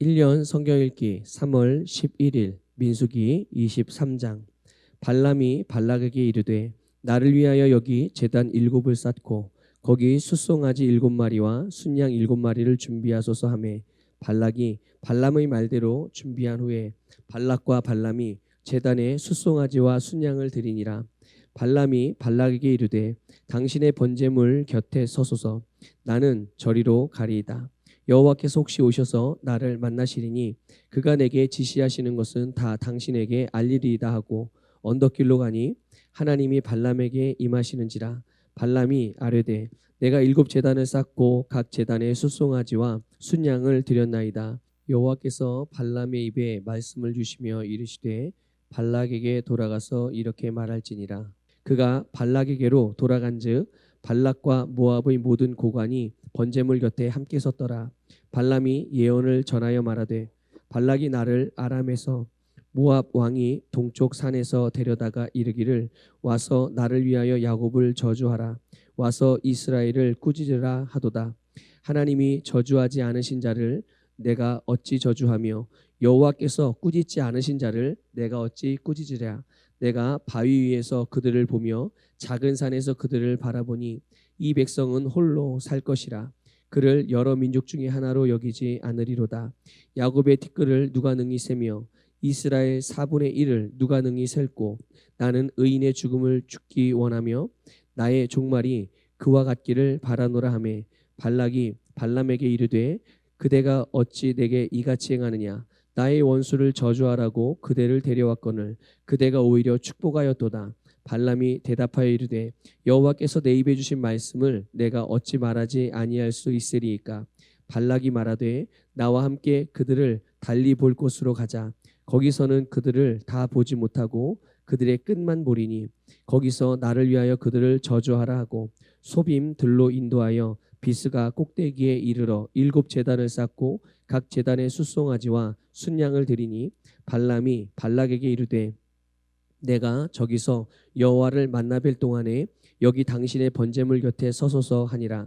1년 성경 읽기 3월 11일 민수기 23장. 발람이 발락에게 이르되 나를 위하여 여기 제단 일곱을 쌓고 거기 숫송아지 일곱 마리와 순양 일곱 마리를 준비하소서 하매 발락이 발람의 말대로 준비한 후에 발락과 발람이 제단에 숫송아지와 순양을 드리니라. 발람이 발락에게 이르되 당신의 번제물 곁에 서소서. 나는 저리로 가리이다 여호와께서 혹시 오셔서 나를 만나시리니 그가 내게 지시하시는 것은 다 당신에게 알리리이다 하고 언덕길로 가니 하나님이 발람에게 임하시는지라. 발람이 아뢰되 내가 일곱 제단을 쌓고 각 제단에 숫송아지와 순양을 드렸나이다. 여호와께서 발람의 입에 말씀을 주시며 이르시되 발락에게 돌아가서 이렇게 말할지니라. 그가 발락에게로 돌아간즉 발락과 모압의 모든 고관이 번제물 곁에 함께 섰더라 발람이 예언을 전하여 말하되 발락이 나를 아람에서 모압 왕이 동쪽 산에서 데려다가 이르기를 와서 나를 위하여 야곱을 저주하라. 와서 이스라엘을 꾸짖으라 하도다. 하나님이 저주하지 않으신 자를 내가 어찌 저주하며 여호와께서 꾸짖지 않으신 자를 내가 어찌 꾸짖으랴? 내가 바위 위에서 그들을 보며 작은 산에서 그들을 바라보니 이 백성은 홀로 살 것이라 그를 여러 민족 중에 하나로 여기지 않으리로다. 야곱의 티끌을 누가 능히 세며 이스라엘 4분의 1을 누가 능히 셀고 나는 의인의 죽음을 죽기 원하며 나의 종말이 그와 같기를 바라노라 하매 발락이 발람에게 이르되 그대가 어찌 내게 이같이 행하느냐? 나의 원수를 저주하라고 그대를 데려왔거늘 그대가 오히려 축복하였도다 발람이 대답하여 이르되 여호와께서 내 입에 주신 말씀을 내가 어찌 말하지 아니할 수 있으리이까? 발락이 말하되 나와 함께 그들을 달리 볼 곳으로 가자. 거기서는 그들을 다 보지 못하고 그들의 끝만 보리니 거기서 나를 위하여 그들을 저주하라 하고 소빔 들로 인도하여 비스가 꼭대기에 이르러 일곱 제단을 쌓고 각 제단에 숫송아지와 순양을 드리니 발람이 발락에게 이르되 내가 저기서 여호와를 만나뵐 동안에 여기 당신의 번제물 곁에 서소서 하니라.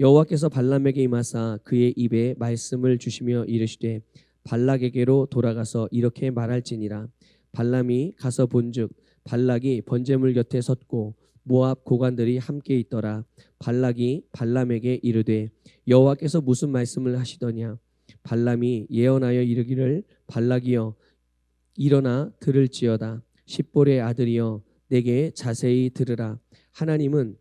여호와께서 발람에게 임하사 그의 입에 말씀을 주시며 이르시되 발락에게로 돌아가서 이렇게 말할지니라. 발람이 가서 본즉 발락이 번제물 곁에 섰고 모압 고관들이 함께 있더라. 발락이 발람에게 이르되 여호와께서 무슨 말씀을 하시더냐? 발람이 예언하여 이르기를 발락이여 일어나 들을지어다 십볼의 아들이여 내게 자세히 들으라. 하나님은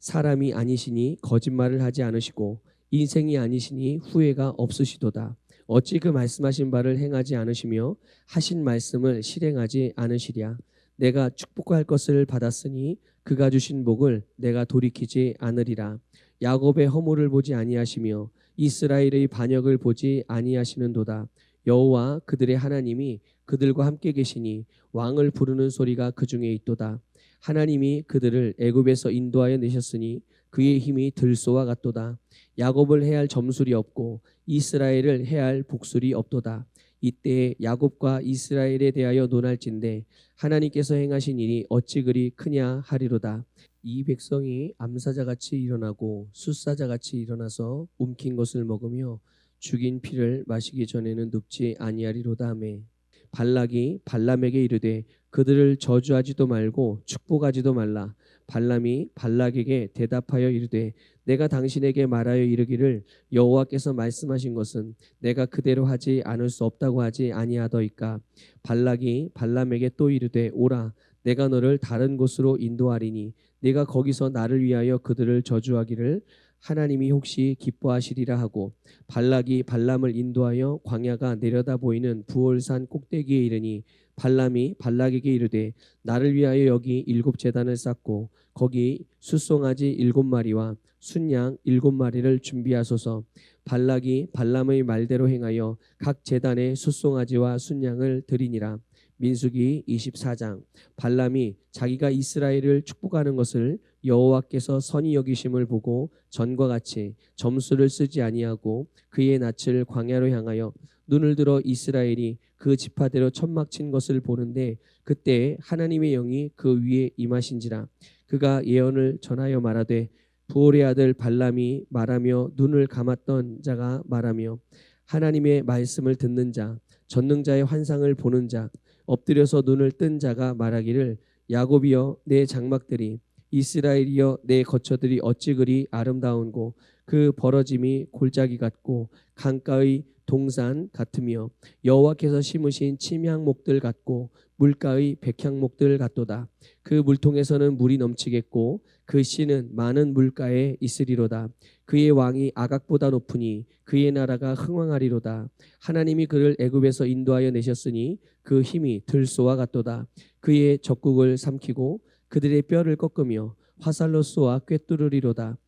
사람이 아니시니 거짓말을 하지 않으시고 인생이 아니시니 후회가 없으시도다. 어찌 그 말씀하신 바를 행하지 않으시며 하신 말씀을 실행하지 않으시랴. 내가 축복할 것을 받았으니 그가 주신 복을 내가 돌이키지 않으리라. 야곱의 허물을 보지 아니하시며 이스라엘의 반역을 보지 아니하시는도다 여호와 그들의 하나님이 그들과 함께 계시니 왕을 부르는 소리가 그 중에 있도다. 하나님이 그들을 애굽에서 인도하여 내셨으니 그의 힘이 들소와 같도다. 야곱을 해할 점술이 없고 이스라엘을 해할 복술이 없도다. 이때 야곱과 이스라엘에 대하여 논할진대 하나님께서 행하신 일이 어찌 그리 크냐 하리로다. 이 백성이 암사자같이 일어나고 숫사자같이 일어나서 움킨 것을 먹으며 죽인 피를 마시기 전에는 눕지 아니하리로다 하매. 발락이 발람에게 이르되 그들을 저주하지도 말고 축복하지도 말라. 발람이 발락에게 대답하여 이르되 내가 당신에게 말하여 이르기를 여호와께서 말씀하신 것은 내가 그대로 하지 않을 수 없다고 하지 아니하더이까. 발락이 발람에게 또 이르되 오라. 내가 너를 다른 곳으로 인도하리니 네가 거기서 나를 위하여 그들을 저주하기를 하나님이 혹시 기뻐하시리라 하고 발락이 발람을 인도하여 광야가 내려다 보이는 부올산 꼭대기에 이르니 발람이 발락에게 이르되 나를 위하여 여기 일곱 제단을 쌓고 거기 숫송아지 일곱 마리와 순양 일곱 마리를 준비하소서. 발락이 발람의 말대로 행하여 각 제단에 숫송아지와 순양을 드리니라 민수기 24장. 발람이 자기가 이스라엘을 축복하는 것을 여호와께서 선히 여기심을 보고 전과 같이 점수를 쓰지 아니하고 그의 낯을 광야로 향하여 눈을 들어 이스라엘이 그 지파대로 천막 친 것을 보는데 그때 하나님의 영이 그 위에 임하신지라 그가 예언을 전하여 말하되 부올의 아들 발람이 말하며 눈을 감았던 자가 말하며 하나님의 말씀을 듣는 자 전능자의 환상을 보는 자 엎드려서 눈을 뜬 자가 말하기를 야곱이여 내 장막들이 이스라엘이여 내 거처들이 어찌 그리 아름다운고 그 벌어짐이 골짜기 같고 강가의 동산 같으며 여호와께서 심으신 침향목들 같고 물가의 백향목들 같도다. 그 물통에서는 물이 넘치겠고 그 씨는 많은 물가에 있으리로다. 그의 왕이 아각보다 높으니 그의 나라가 흥왕하리로다. 하나님이 그를 애굽에서 인도하여 내셨으니 그 힘이 들소와 같도다. 그의 적국을 삼키고 그들의 뼈를 꺾으며 화살로 쏘아 꿰뚫으리로다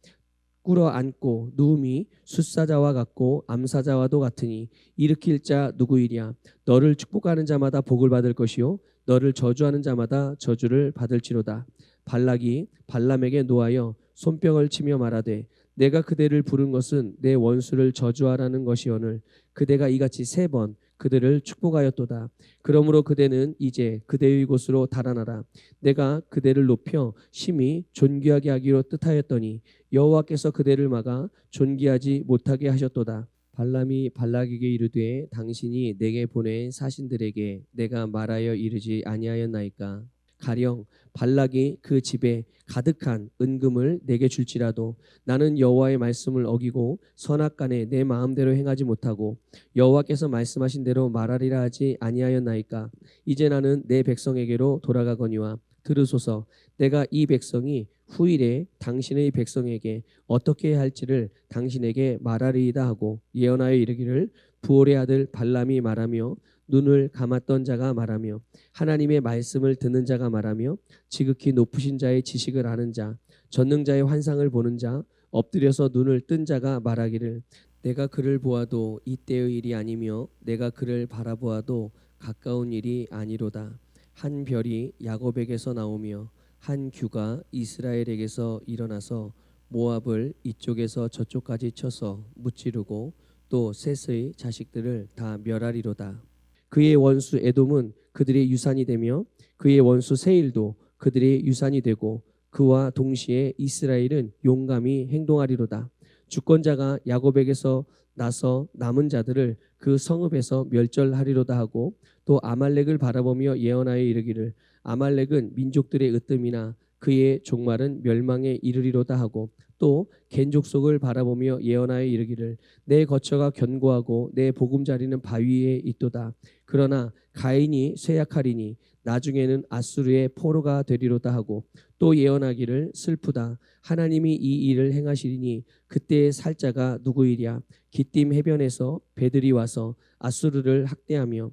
꿇어 앉고 누움이 숫사자와 같고 암사자와도 같으니 일으킬 자 누구이랴? 너를 축복하는 자마다 복을 받을 것이요. 너를 저주하는 자마다 저주를 받을지로다. 발락이 발람에게 노하여 손뼉을 치며 말하되 내가 그대를 부른 것은 내 원수를 저주하라는 것이오늘. 그대가 이같이 세 번 그들을 축복하였도다. 그러므로 그대는 이제 그대의 곳으로 달아나라. 내가 그대를 높여 심히 존귀하게 하기로 뜻하였더니 여호와께서 그대를 막아 존귀하지 못하게 하셨도다. 발람이 발락에게 이르되 당신이 내게 보낸 사신들에게 내가 말하여 이르지 아니하였나이까 가령 발락이 그 집에 가득한 은금을 내게 줄지라도 나는 여호와의 말씀을 어기고 선악간에 내 마음대로 행하지 못하고 여호와께서 말씀하신 대로 말하리라 하지 아니하였나이까? 이제 나는 내 백성에게로 돌아가거니와 들으소서. 내가 이 백성이 후일에 당신의 백성에게 어떻게 할지를 당신에게 말하리이다 하고 예언하여 이르기를 부올의 아들 발람이 말하며 눈을 감았던 자가 말하며 하나님의 말씀을 듣는 자가 말하며 지극히 높으신 자의 지식을 아는 자 전능자의 환상을 보는 자 엎드려서 눈을 뜬 자가 말하기를 내가 그를 보아도 이때의 일이 아니며 내가 그를 바라보아도 가까운 일이 아니로다 한 별이 야곱에게서 나오며 한 규가 이스라엘에게서 일어나서 모압을 이쪽에서 저쪽까지 쳐서 무찌르고 또 셋의 자식들을 다 멸하리로다. 그의 원수 에돔은 그들의 유산이 되며 그의 원수 세일도 그들의 유산이 되고 그와 동시에 이스라엘은 용감히 행동하리로다. 주권자가 야곱에게서 나서 남은 자들을 그 성읍에서 멸절하리로다 하고 또 아말렉을 바라보며 예언하여 이르기를 아말렉은 민족들의 으뜸이나 그의 종말은 멸망에 이르리로다 하고 또 겐족속을 바라보며 예언하여 이르기를 내 거처가 견고하고 내 보금자리는 바위에 있도다. 그러나 가인이 쇠약하리니 나중에는 아수르의 포로가 되리로다 하고 또 예언하기를 슬프다. 하나님이 이 일을 행하시리니 그때의 살자가 누구이랴? 기띔 해변에서 배들이 와서 아수르를 학대하며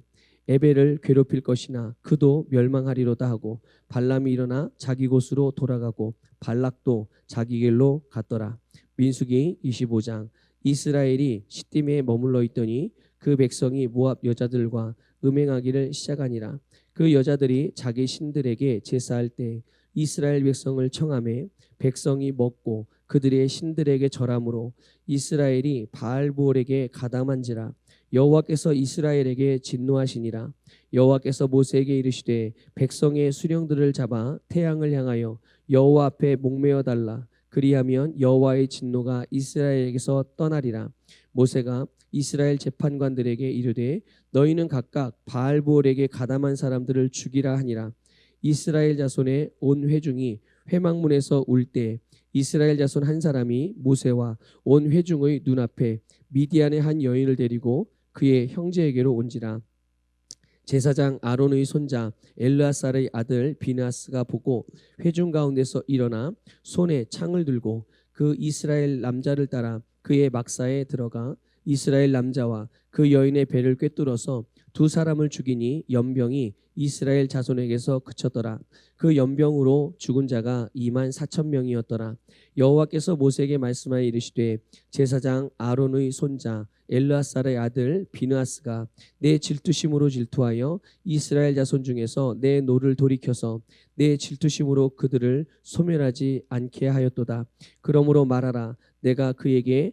에벨을 괴롭힐 것이나 그도 멸망하리로다 하고 발람이 일어나 자기 곳으로 돌아가고 발락도 자기 길로 갔더라. 민수기 25장 이스라엘이 시딤에 머물러 있더니 그 백성이 모압 여자들과 음행하기를 시작하니라. 그 여자들이 자기 신들에게 제사할 때 이스라엘 백성을 청함에 백성이 먹고 그들의 신들에게 절함으로 이스라엘이 바알보올에게 가담한지라 여호와께서 이스라엘에게 진노하시니라. 여호와께서 모세에게 이르시되 백성의 수령들을 잡아 태양을 향하여 여호와 앞에 목매어 달라. 그리하면 여호와의 진노가 이스라엘에게서 떠나리라. 모세가 이스라엘 재판관들에게 이르되 너희는 각각 바알보올에게 가담한 사람들을 죽이라 하니라. 이스라엘 자손의 온 회중이 회막문에서 울 때 이스라엘 자손 한 사람이 모세와 온 회중의 눈앞에 미디안의 한 여인을 데리고 그의 형제에게로 온지라. 제사장 아론의 손자 엘르아살의 아들 비나스가 보고 회중 가운데서 일어나 손에 창을 들고 그 이스라엘 남자를 따라 그의 막사에 들어가 이스라엘 남자와 그 여인의 배를 꿰뚫어서 두 사람을 죽이니 연병이 이스라엘 자손에게서 그쳤더라. 그 연병으로 죽은 자가 2만 4천 명이었더라. 여호와께서 모세에게 말씀하여 이르시되 제사장 아론의 손자 엘르아살의 아들 비느아스가 내 질투심으로 질투하여 이스라엘 자손 중에서 내 노를 돌이켜서 내 질투심으로 그들을 소멸하지 않게 하였도다. 그러므로 말하라 내가 그에게